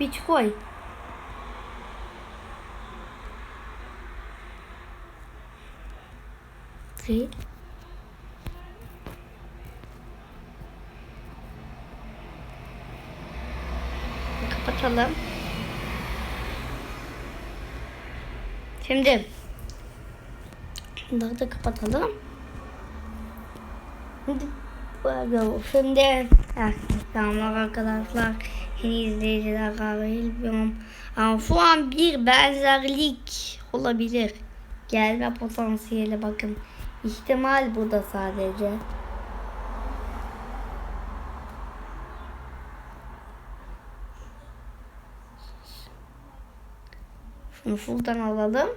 Bitcoin. Değil. Kapatalım. Şimdi bunları da kapatalım. Şimdi. Şimdi tamam arkadaşlar yeni izleyiciler kahveyi bilmiyorum. Ama şu an bir benzerlik olabilir. Gelme potansiyeli bakın. İhtimal bu da sadece. Şunu şuradan alalım.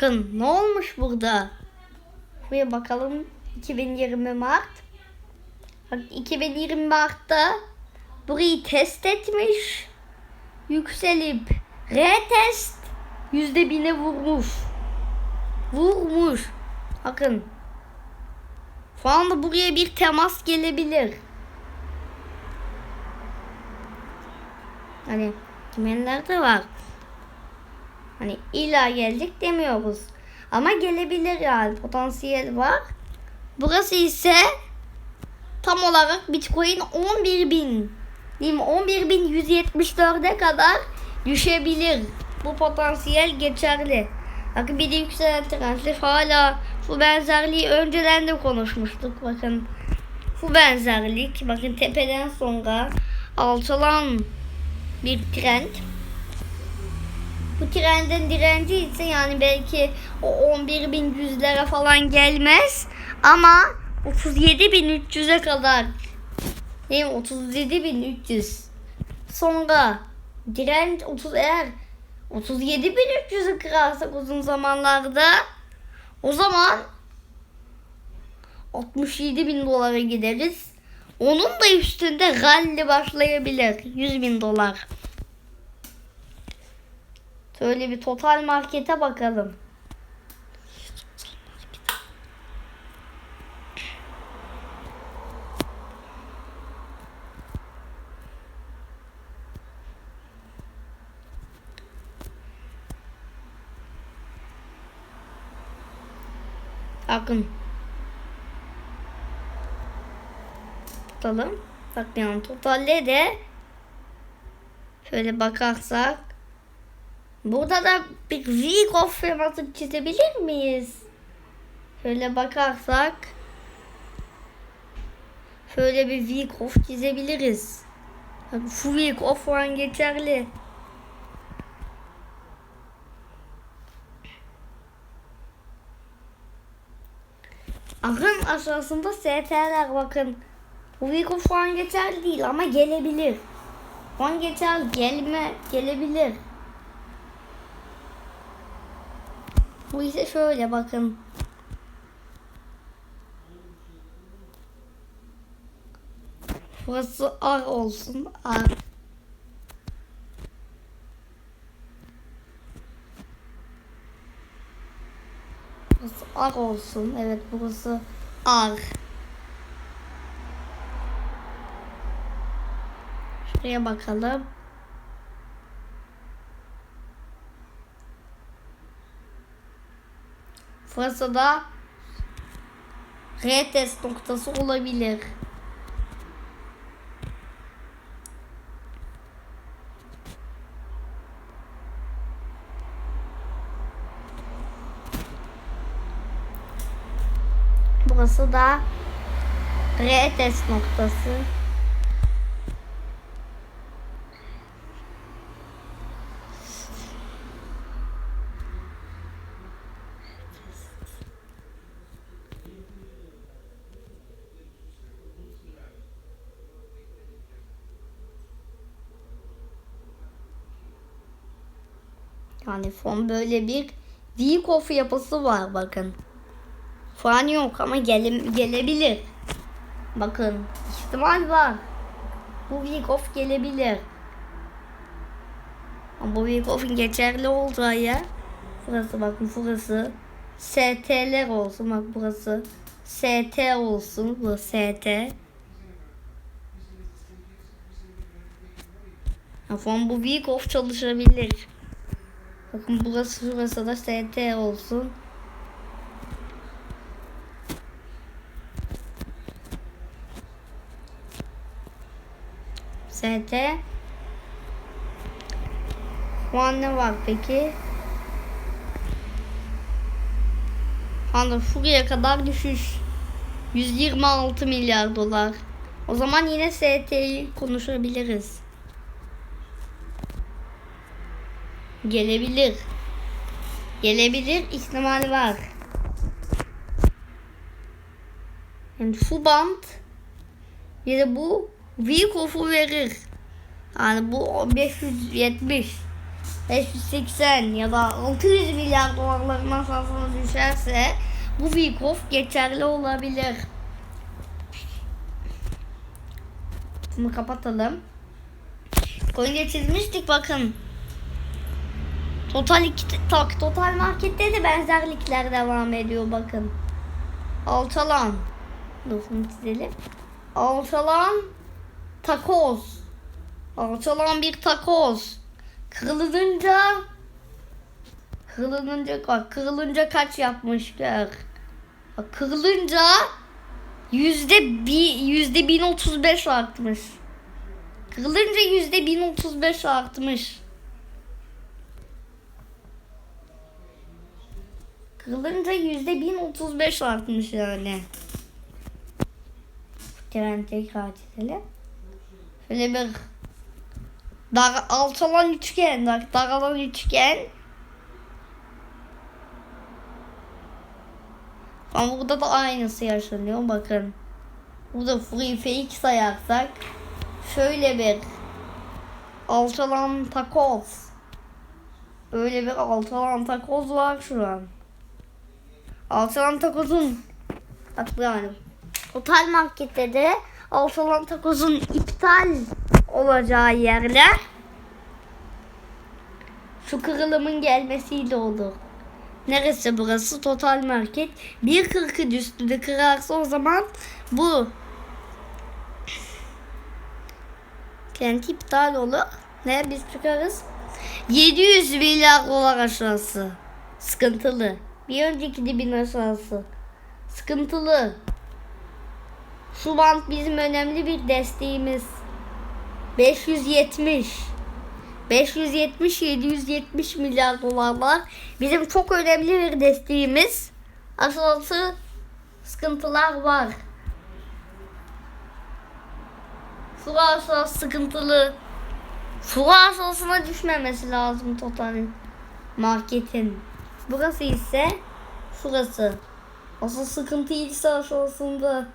Bakın ne olmuş burada? Buraya bakalım. 2020 Mart. Bak 2020 Mart'ta burayı test etmiş. Yükselip retest yüzde bine vurmuş. Vurmuş. Bakın. Şu anda buraya bir temas gelebilir. Hani kimenlerde var. Hani illa gelecek demiyoruz. Ama gelebilir yani potansiyel var. Burası ise tam olarak Bitcoin 11 bin değil mi? 11.174'e kadar düşebilir. Bu potansiyel geçerli. Bakın bir de yükselen trendler hala bu benzerliği önceden de konuşmuştuk. Bakın bu benzerlik bakın tepeden sonra alçalan bir trend. Bu trendin direnci ise yani belki o 11.100'lere falan gelmez ama 37.300'e kadar değil mi? 37.300 sonra direnç 30 eğer 37.300'ü kırarsak uzun zamanlarda o zaman 67 bin dolara gideriz. Onun da üstünde rally başlayabilir. 100 bin dolar. Şöyle bir total markete bakalım. Bakın. Tutalım. Bakmayalım. Totalde de şöyle bakarsak burada da bir week of scheması çizebilir miyiz? Şöyle bakarsak şöyle bir week of çizebiliriz. Bak, Şu week of falan geçerli. Akın aşağısında STR'ler bakın. Bu Vico şu an geçerli değil ama gelebilir. Şu an geçerli gelme gelebilir. Bu ise şöyle bakın. Burası ar olsun. Ar. Burası ar olsun. Evet burası ar. Şuraya bakalım. Burası da retest noktası olabilir. Burası da retest noktası. Yani fon böyle bir of yapısı var bakın. Şu an yok ama gele, gelebilir. Bakın ihtimal var. Bu off gelebilir. Ama bu off'un geçerli olacağı yer. Burası bakın burası. ST'ler olsun. Bak burası ST olsun. Bu ST. Afon bu week off çalışabilir. Bakın burası şurası da ST olsun. ST. Şu an ne var peki? Hani şuraya kadar düşüş. 126 milyar dolar. O zaman yine ST'yi konuşabiliriz. Gelebilir. Gelebilir ihtimali var. Yani şu band bir de bu week off'u verir. Yani bu 570 580 ya da 600 milyar dolarların aşağısına düşerse bu week off geçerli olabilir. Bunu kapatalım. Coin'e çizmiştik bakın. Total iki, tak, total markette de benzerlikler devam ediyor bakın. Alçalan. Dur bunu çizelim. Alçalan takoz. Alçalan bir takoz. Kırılınca kırılınca bak kırılınca kaç yapmış gör. Bak kırılınca yüzde bir yüzde bin otuz beş artmış. Kırılınca yüzde bin otuz beş artmış. Kırılınca yüzde bin otuz beş artmış yani. Tren tekrar çizelim. Şöyle bir dar, alçalan üçgen, dar, daralan üçgen. Ama burada da aynısı yaşanıyor. Bakın. Burada free fake sayarsak şöyle bir alçalan takoz. Öyle bir alçalan takoz var şu an. Alçalan takozun hatırlayalım. Total markette de alçalan takozun iptal olacağı yerler şu kırılımın gelmesiyle olur. Neresi burası? Total market. 1.40'ın üstünde kırarsa o zaman bu kent iptal olur. Ne biz çıkarız? 700 milyar dolar aşağısı. Sıkıntılı. Bir önceki dibin aşağısı. Sıkıntılı. Şu bant bizim önemli bir desteğimiz. 570 570 770 milyar dolarlar bizim çok önemli bir desteğimiz. Aşağısı sıkıntılar var. Su aşağısı sıkıntılı. Su aşağısına düşmemesi lazım totalin marketin. Burası ise şurası. Asıl sıkıntı ise aşağısında.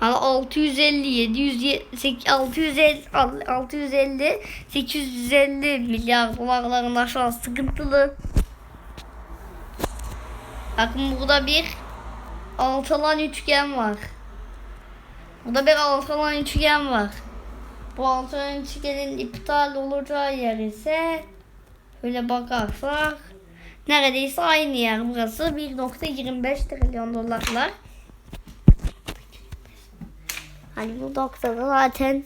Ama 650, 700, 650, 650, 850 milyar dolarların aşağı sıkıntılı. Bakın burada bir alçalan üçgen var. Burada bir alçalan üçgen var. Bu alçalan üçgenin iptal olacağı yer ise Şöyle bakarsak neredeyse aynı yer burası 1.25 trilyon dolarlar. Hani bu noktada zaten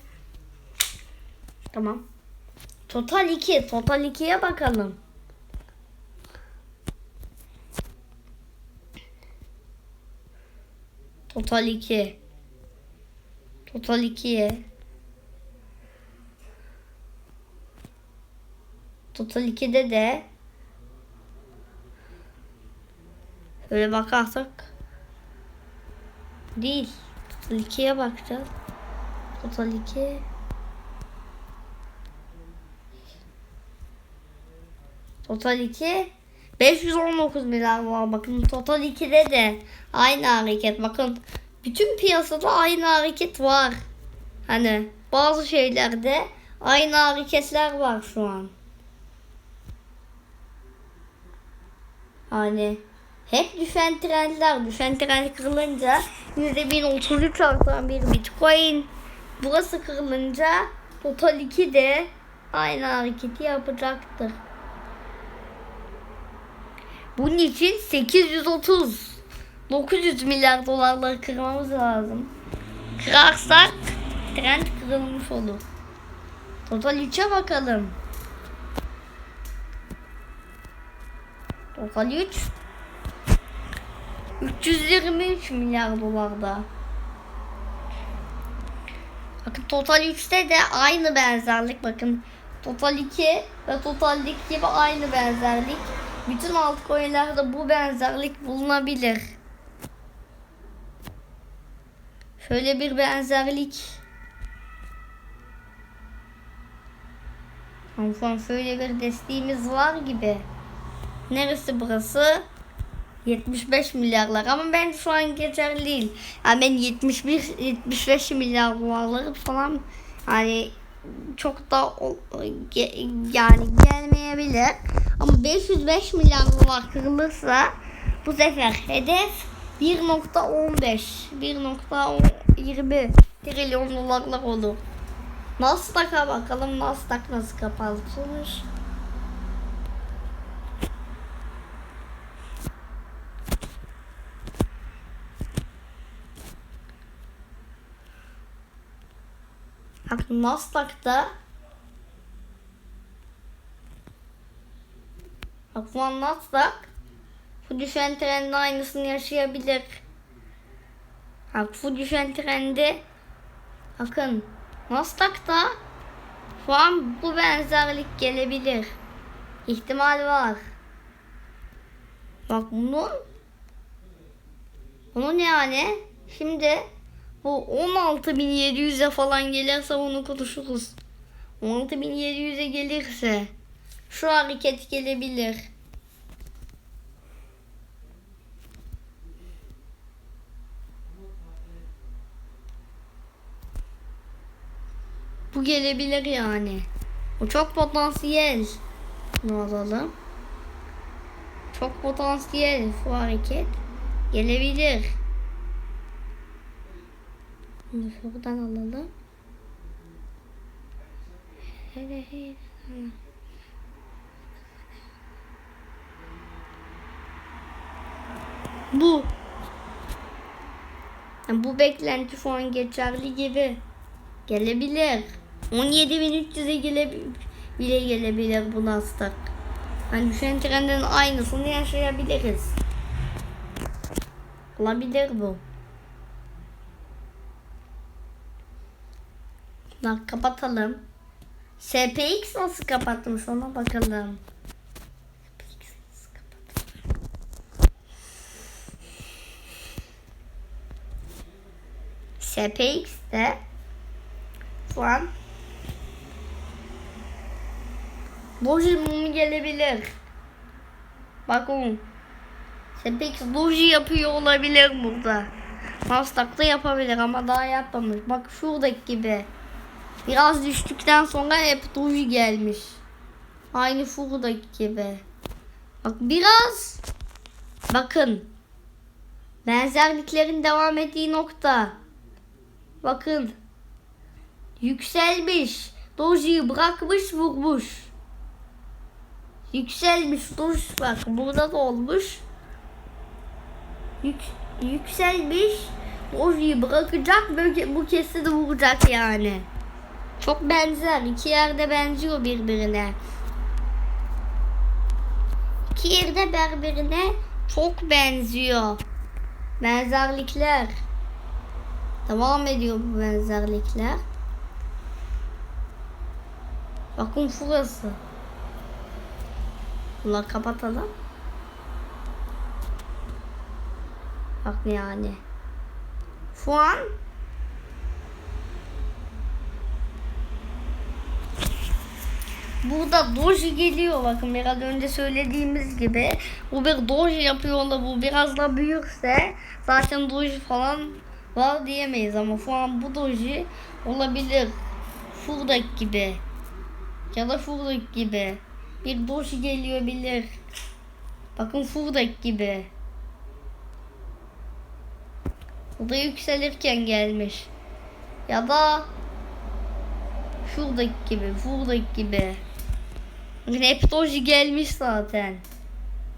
tamam. Total 2. Total 2'ye bakalım. Total 2. Total 2'ye. Total 2'de de Şöyle bakarsak değil. Total 2'ye bakacağız. Total 2 Total 2 519 milyar var. Bakın Total 2'de de aynı hareket. Bakın bütün piyasada aynı hareket var. Hani bazı şeylerde aynı hareketler var şu an. Hani hep düşen trendler, düşen trend kırılınca %1033 artan bir bitcoin. Burası kırılınca total 2 de aynı hareketi yapacaktır. Bunun için 830 900 milyar dolarları kırmamız lazım. Kırarsak trend kırılmış olur. Total 3'e bakalım. Total 3 323 milyar dolarda. Bakın Total 3'te de aynı benzerlik. Bakın Total 2 ve Total'deki gibi aynı benzerlik. Bütün altcoin'lerde bu benzerlik bulunabilir. Şöyle bir benzerlik. Tamam şöyle bir desteğimiz var gibi. Neresi burası? 75 milyarlar ama ben şu an geçerli değil. Yani ben 71 75 milyar dolarları falan hani çok da yani gelmeyebilir. Ama 505 milyar dolar kırılırsa bu sefer hedef 1.15 1.20 trilyon dolarlar olur. Nasdaq'a bakalım Nasdaq nasıl kapatılmış. Bak Nasdaq'ta Bak bu Nasdaq bu düşen trendin aynısını yaşayabilir. Bak bu düşen trendi bakın Nasdaq'ta şu an bu benzerlik gelebilir. İhtimal var. Bak bunun bunun yani şimdi bu 16.700'e falan gelirse onu konuşuruz. 16.700'e gelirse şu hareket gelebilir. Bu gelebilir yani. Bu çok potansiyel. Bunu alalım. Çok potansiyel bu hareket. Gelebilir. Bunu şuradan alalım. Hele hele. Bu. Yani bu beklenti şu geçerli gibi. Gelebilir. 17.300'e gele bile gelebilir bu Nasdaq. Yani düşen trendin aynısını yaşayabiliriz. Olabilir bu. Bak kapatalım. SPX nasıl kapatmış ona bakalım. SPX? SPX'te şu an Doji mumu gelebilir. Bakın. SPX doji yapıyor olabilir burada. Nasdaq'ta yapabilir ama daha yapmamış. Bak şuradaki gibi. Biraz düştükten sonra hep doji gelmiş. Aynı şuradaki gibi. Bak biraz bakın benzerliklerin devam ettiği nokta. Bakın yükselmiş. Doji'yi bırakmış vurmuş. Yükselmiş duruş bak burada da olmuş. Yük, yükselmiş. Doji'yi bırakacak bu kesidi vuracak yani. Çok benzer. iki yerde benziyor birbirine. İki yerde birbirine çok benziyor. Benzerlikler. Devam ediyor bu benzerlikler. Bakın şurası. Bunları kapatalım. Bak yani. Şu an Burada doji geliyor. Bakın biraz önce söylediğimiz gibi. Bu bir doji yapıyor da bu biraz da büyükse zaten doji falan var diyemeyiz. Ama şu an bu doji olabilir. Şuradaki gibi. Ya da şuradaki gibi. Bir doji geliyor bilir. Bakın şuradaki gibi. Bu da yükselirken gelmiş. Ya da şuradaki gibi şuradaki gibi Bakın hep doji gelmiş zaten.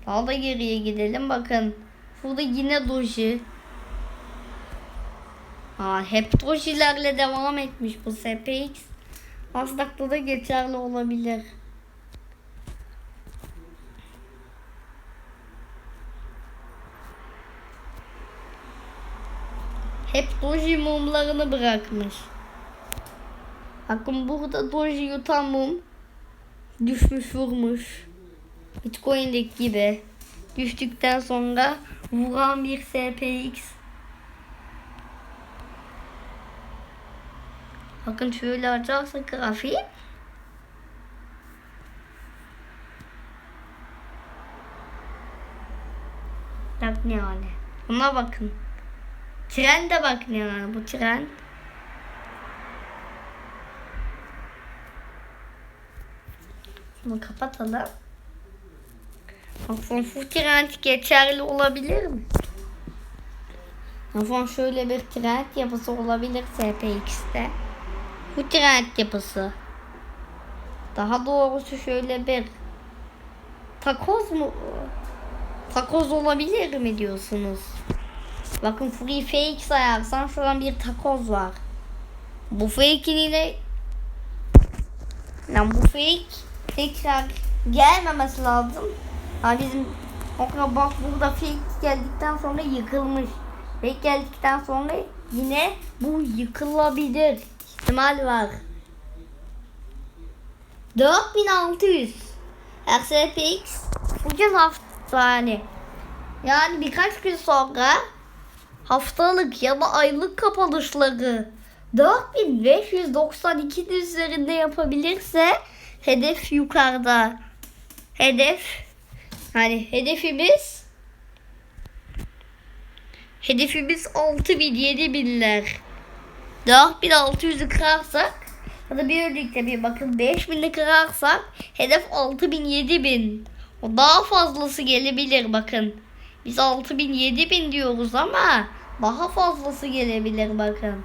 Daha da geriye gidelim bakın. Burada yine doji. Ha, hep dojilerle devam etmiş bu SPX. Nasdaq'ta da geçerli olabilir. Hep doji mumlarını bırakmış. Bakın burada doji yutan mum düşmüş vurmuş. Bitcoin'deki gibi düştükten sonra vuran bir SPX. Bakın şöyle açarsak grafiği. Bak ne yani. Buna bakın. Tren de bak ne yani bu tren. Bunu kapatalım. Bu trend geçerli olabilir mi? Bakın şöyle bir trend yapısı olabilir SPX'te. Bu trend yapısı. Daha doğrusu şöyle bir takoz mu? Takoz olabilir mi diyorsunuz? Bakın Free Fake sayarsan şu an bir takoz var. Bu fake'in ile Lan bu fake tekrar gelmemesi lazım. Ha bizim okra bak burada fake geldikten sonra yıkılmış. Fake geldikten sonra yine bu yıkılabilir. ihtimal var. 4600 RSPX bugün hafta yani. Yani birkaç gün sonra haftalık ya da aylık kapanışları 4592 üzerinde yapabilirse hedef yukarıda. Hedef hani hedefimiz hedefimiz 6000 7000'ler. 4600'ü kırarsak ya da bir önceki bir bakın 5000'i kırarsak hedef 6000 7000. O daha fazlası gelebilir bakın. Biz 6000 7000 diyoruz ama daha fazlası gelebilir bakın.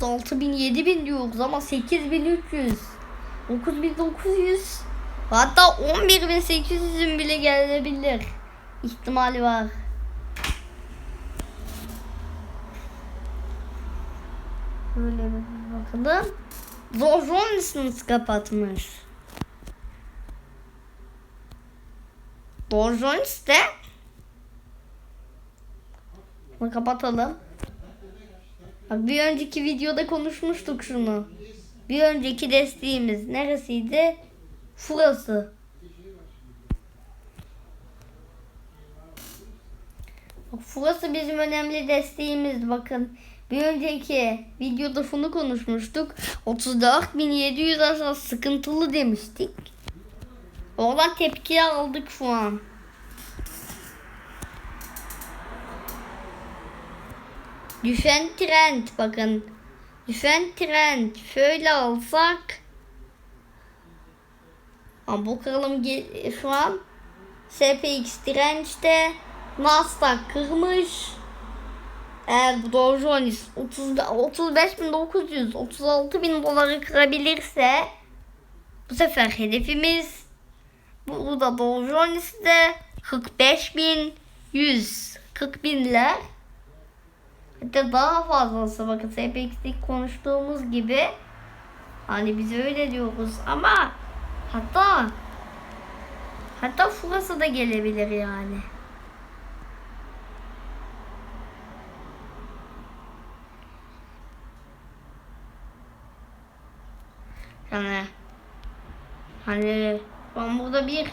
6000 7000 diyoruz ama 8300 9900 hatta 11800'ün bile gelebilir ihtimali var. Böyle bir bakalım. Zor Jones'unuz kapatmış. Dow Jones de Bunu kapatalım. Bir önceki videoda konuşmuştuk şunu. Bir önceki desteğimiz neresiydi? Şurası. Bak bizim önemli desteğimiz bakın. Bir önceki videoda şunu konuşmuştuk. 34.700 aşağı sıkıntılı demiştik. Oradan tepki aldık şu an. Düşen trend bakın. Düşen trend şöyle alsak ama bakalım şu an SPX dirençte Nasdaq kırmış. Eğer Dow Jones 30 35.900 36.000 doları kırabilirse bu sefer hedefimiz burada Dow Jones'te 45.100 40 binler Hatta daha fazlası bakın SPX'te konuştuğumuz gibi hani biz öyle diyoruz ama hatta hatta şurası da gelebilir yani. Yani hani ben burada bir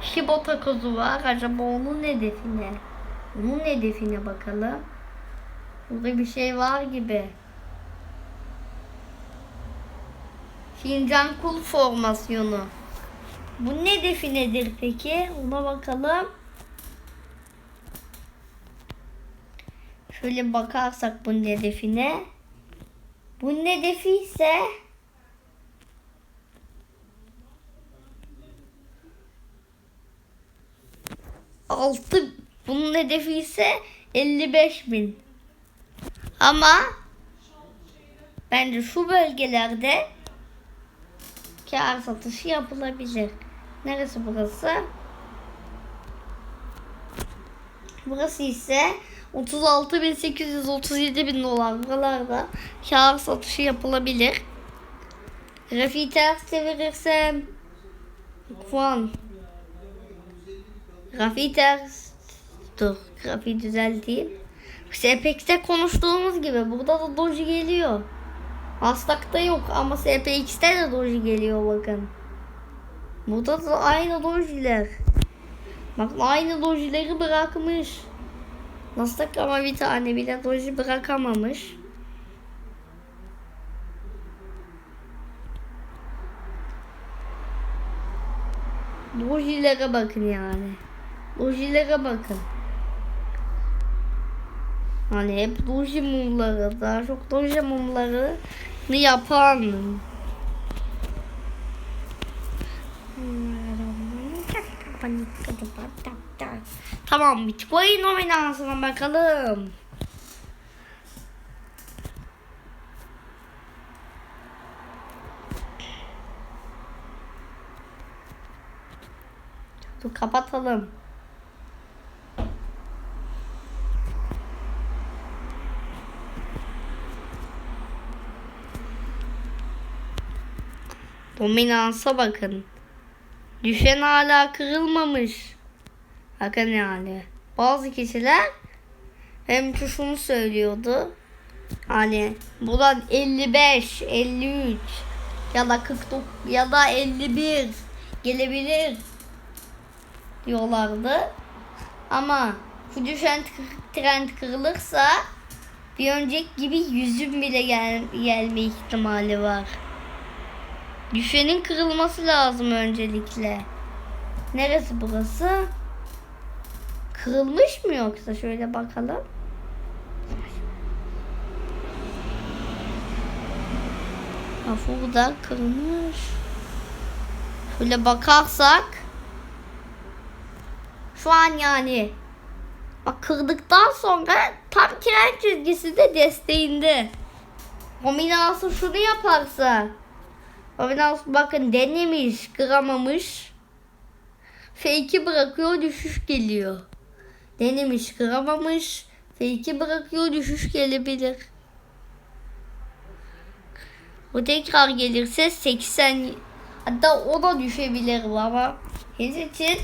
Shiba takozu var. Acaba onun hedefi ne? Onun hedefine bakalım. Burada bir şey var gibi. Şincan kul formasyonu. Bu ne hedefi nedir peki? Ona bakalım. Şöyle bakarsak bunun hedefine. Bunun hedefi ise altı bunun hedefi ise 55 bin. Ama bence şu bölgelerde kar satışı yapılabilir. Neresi burası? Burası ise 36.837 bin dolar. Buralarda kağıt satışı yapılabilir. Grafiği ters çevirirsem puan. Grafiği ters. Dur grafiği düzelteyim. SPX'te konuştuğumuz gibi burada da doji geliyor. Aslak'ta yok ama SPX'te de doji geliyor bakın. Burada da aynı dojiler. Bakın aynı dojileri bırakmış. Nasdaq ama bir tane bile doji bırakamamış. Dojilere bakın yani. Dojilere bakın. Hani hep doji mumları, daha çok doji mumları yapan. Tamam Bitcoin nominasyona bakalım. Dur kapatalım. Dominansa bakın. Düşen hala kırılmamış. Bakın yani. Bazı kişiler hem şu şunu söylüyordu. Hani buradan 55, 53 ya da 49 ya da 51 gelebilir diyorlardı. Ama şu düşen trend kırılırsa bir önceki gibi yüzün bile gel gelme ihtimali var. Düşenin kırılması lazım öncelikle. Neresi burası? Kırılmış mı yoksa şöyle bakalım. Ha burada kırılmış. Şöyle bakarsak şu an yani bak kırdıktan sonra tam tren çizgisi de desteğinde. Kombinasyon şunu yaparsa Kombinasyon bakın denemiş kıramamış. Fake'i bırakıyor düşüş geliyor. Denemiş kıramamış. Fake'i bırakıyor düşüş gelebilir. Bu tekrar gelirse 80 hatta o da düşebilir ama henüz için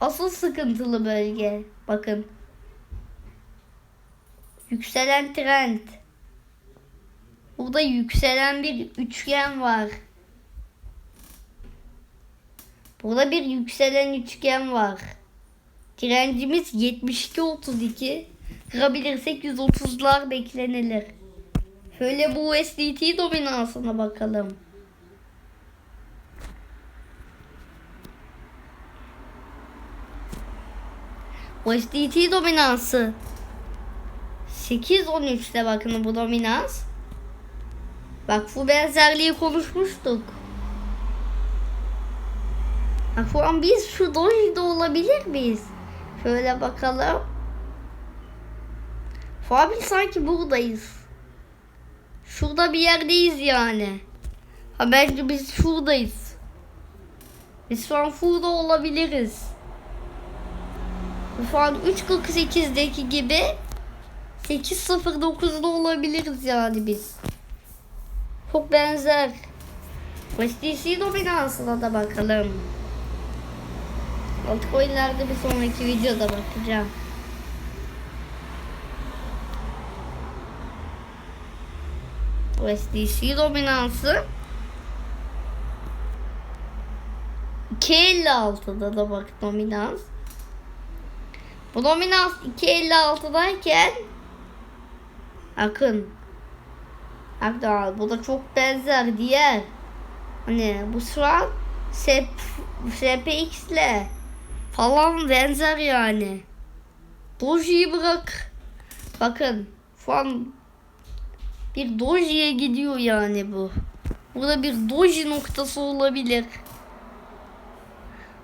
asıl sıkıntılı bölge. Bakın. Yükselen trend. Burada yükselen bir üçgen var. Burada bir yükselen üçgen var. Direncimiz 72-32. Kırabilirsek 130'lar beklenilir. Şöyle bu USDT dominansına bakalım. USDT dominansı 8-13'te bakın bu dominans. Bak bu benzerliği konuşmuştuk. Şu an biz şu dojide olabilir miyiz? Şöyle bakalım. Biz sanki buradayız. Şurada bir yerdeyiz yani. Ha bence biz şuradayız. Biz şu an şurada olabiliriz. Şu an 3.48'deki gibi 8.09'da olabiliriz yani biz. Çok benzer. USDC dominansına da bakalım. Altcoin'lerde bir sonraki videoda bakacağım. USDC dominansı 2.56'da da bak dominans. Bu dominans 2.56'dayken Akın Akdağ bu da çok benzer diğer hani bu an SP, SPX ile falan benzer yani. Doji'yi bırak. Bakın şu an bir Doji'ye gidiyor yani bu. Burada bir Doji noktası olabilir.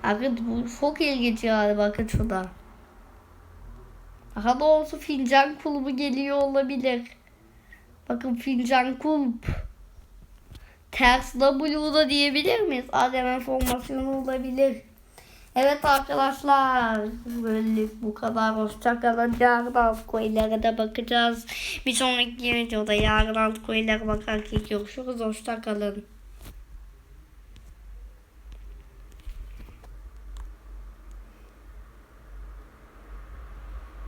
Bakın bu çok ilginç yani bakın şurada. Daha doğrusu fincan kulübü geliyor olabilir. Bakın fincan kulüp. ters W'da diyebilir miyiz? Adem'in formasyonu olabilir. Evet arkadaşlar böyle bu kadar hoşçakalın. Yarın alt koylara da bakacağız. Bir sonraki videoda yarın alt koylara bakarken görüşürüz. Hoşçakalın.